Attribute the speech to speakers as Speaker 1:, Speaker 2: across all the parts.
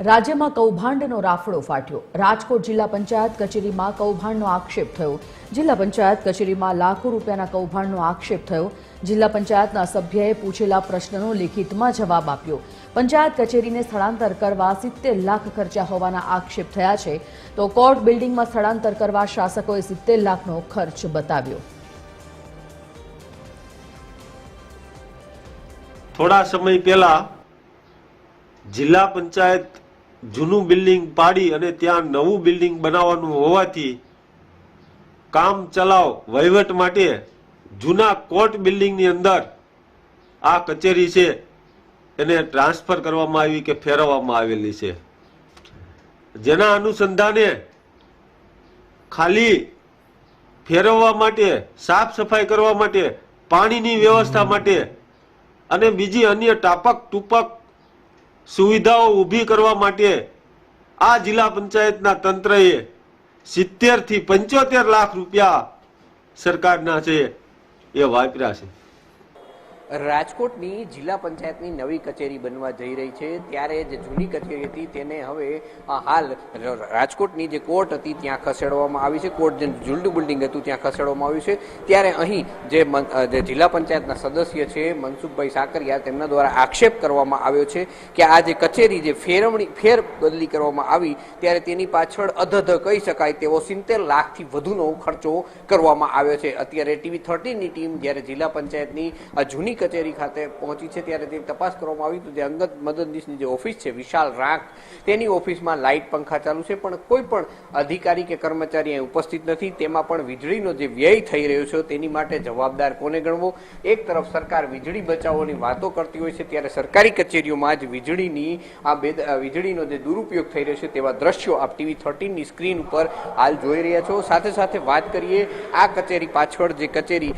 Speaker 1: રાજ્યમાં કૌભાંડનો રાફડો ફાટ્યો. રાજકોટ જિલ્લા પંચાયત કચેરીમાં કૌભાંડનો આક્ષેપ થયો. જિલ્લા પંચાયત કચેરીમાં લાખો રૂપિયાના કૌભાંડનો આક્ષેપ થયો. જિલ્લા પંચાયતના સભ્યએ પૂછેલા પ્રશ્નનો લેખિતમાં જવાબ આપ્યો. પંચાયત કચેરીને સ્થળાંતર કરવા સિત્તેર લાખ ખર્ચા હોવાના આક્ષેપ થયા છે. તો કોર્ટ બિલ્ડિંગમાં સ્થળાંતર કરવા શાસકોએ સિત્તેર લાખનો ખર્ચ બતાવ્યો.
Speaker 2: થોડા સમય પહેલા જિલ્લા પંચાયત જૂનું બિલ્ડિંગ પાડી અને ત્યાં નવું બિલ્ડિંગ બનાવવાનું હોવાથી કામ ચલાવ વહીવટ માટે જૂના કોર્ટ બિલ્ડિંગની અંદર આ કચેરી છે, એને ટ્રાન્સફર કરવામાં આવી કે ફેરવવામાં આવેલી છે. જેના અનુસંધાને ખાલી ફેરવવા માટે, સાફ સફાઈ કરવા માટે, પાણીની વ્યવસ્થા માટે અને બીજી અન્ય ટાપક ટૂપક સુવિધાઓ ઊભી કરવા માટે આ જિલ્લા પંચાયતના તંત્રએ સિત્તેરથી પંચોતેર લાખ રૂપિયા સરકારના છે એ વાપર્યા છે.
Speaker 3: રાજકોટની જિલ્લા પંચાયતની નવી કચેરી બનવા જઈ રહી છે. ત્યારે જે જૂની કચેરી હતી તેને હવે હાલ રાજકોટની જે કોર્ટ હતી ત્યાં ખસેડવામાં આવી છે. કોર્ટ જે જૂનું બિલ્ડિંગ હતું ત્યાં ખસેડવામાં આવ્યું છે. ત્યારે અહીં જે જે જિલ્લા પંચાયતના સદસ્ય છે મનસુખભાઈ સાકરિયા તેમના દ્વારા આક્ષેપ કરવામાં આવ્યો છે કે આ જે કચેરી જે ફેરવણી ફેર બદલી કરવામાં આવી ત્યારે તેની પાછળ અધધ કહી શકાય તેવો સિત્તેર લાખથી વધુનો ખર્ચો કરવામાં આવ્યો છે. અત્યારે ટીવી થર્ટીનની ટીમ જ્યારે જિલ્લા પંચાયતની આ જૂની કચેરી ખાતે પહોંચી છે, ત્યારે તે તપાસ કરવામાં આવી તો જે અંગત મદદનીશની જે ઓફિસ છે, વિશાલ રાખ તેની ઓફિસમાં લાઇટ પંખા ચાલુ છે, પણ કોઈ પણ અધિકારી કે કર્મચારી અહીં ઉપસ્થિત નથી. તેમાં પણ વીજળીનો જે વ્યય થઈ રહ્યો છે, તેની માટે જવાબદાર કોને ગણવો? એક તરફ સરકાર વીજળી બચાવવાની વાતો કરતી હોય છે, ત્યારે સરકારી કચેરીઓમાં જ વીજળીની આ બે વીજળીનો જે દુરુપયોગ થઈ રહ્યો છે, તેવા દ્રશ્યો આપ ટીવી થર્ટીનની સ્ક્રીન ઉપર હાલ જોઈ રહ્યા છો. સાથે સાથે વાત કરીએ, આ કચેરી પાછળ જે કચેરી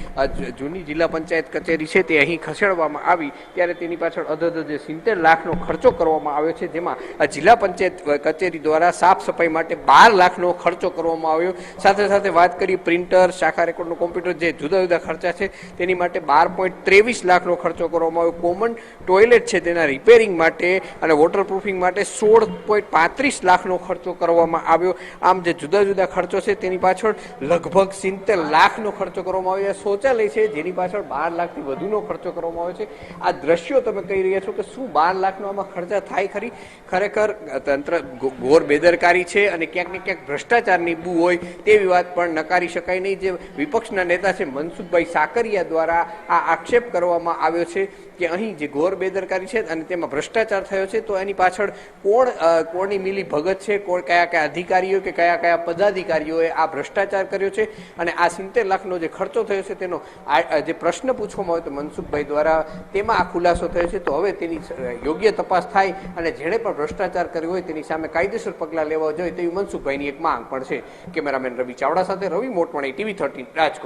Speaker 3: જૂની જિલ્લા પંચાયત કચેરી છે, તે અહીં ખસેડવામાં આવી, ત્યારે તેની પાછળ અધધ જે સિત્તેર લાખનો ખર્ચો કરવામાં આવ્યો છે, જેમાં જિલ્લા પંચાયત કચેરી દ્વારા સાફ સફાઈ માટે બાર લાખનો ખર્ચો કરવામાં આવ્યો. સાથે સાથે વાત કરી પ્રિન્ટર, શાખા રેકોર્ડનું કોમ્પ્યુટર જે જુદા જુદા ખર્ચા છે, તેની માટે બાર પોઈન્ટ ત્રેવીસ લાખનો ખર્ચો કરવામાં આવ્યો. કોમન ટોયલેટ છે, તેના રિપેરિંગ માટે અને વોટરપ્રૂફિંગ માટે સોળ પોઈન્ટ પાંત્રીસ લાખનો ખર્ચો કરવામાં આવ્યો. આમ જે જુદા જુદા ખર્ચો છે, તેની પાછળ લગભગ સિત્તેર લાખનો ખર્ચો કરવામાં આવ્યો. શૌચાલય છે, જેની પાછળ બાર લાખથી વધુનો ખર્ચો કરવામાં આવ્યો છે. આ દ્રશ્યો તમે કહી રહ્યા છો કે શું બાર લાખનો આમાં ખર્ચા થાય ખરી? ખરેખર તંત્ર ઘોર બેદરકારી છે અને ક્યાંક ને ક્યાંક ભ્રષ્ટાચારની બુ હોય તેવી વાત પણ નકારી શકાય નહીં. જે વિપક્ષના નેતા છે મનસુખભાઈ સાકરિયા દ્વારા આ આક્ષેપ કરવામાં આવ્યો છે કે અહીં જે ઘોર બેદરકારી છે અને તેમાં ભ્રષ્ટાચાર થયો છે, તો એની પાછળ કોણ કોની મિલી ભગત છે? કોણ, કયા કયા અધિકારીઓ કે કયા કયા પદાધિકારીઓએ આ ભ્રષ્ટાચાર કર્યો છે? અને આ સિત્તેર લાખનો જે ખર્ચો થયો છે, તેનો જે પ્રશ્ન પૂછવામાં આવ્યો તો મનસુખભાઈ દ્વારા તેમાં આ ખુલાસો થયો છે. તો હવે તેની યોગ્ય તપાસ થાય અને જેણે પણ ભ્રષ્ટાચાર કર્યો હોય તેની સામે કાયદેસર પગલાં લેવા જોઈએ તેવી મનસુખભાઈની એક માંગ પણ છે. કેમેરામેન રવિ ચાવડા સાથે રવિ મોટવાણી, ટીવી થર્ટીન, રાજકોટ.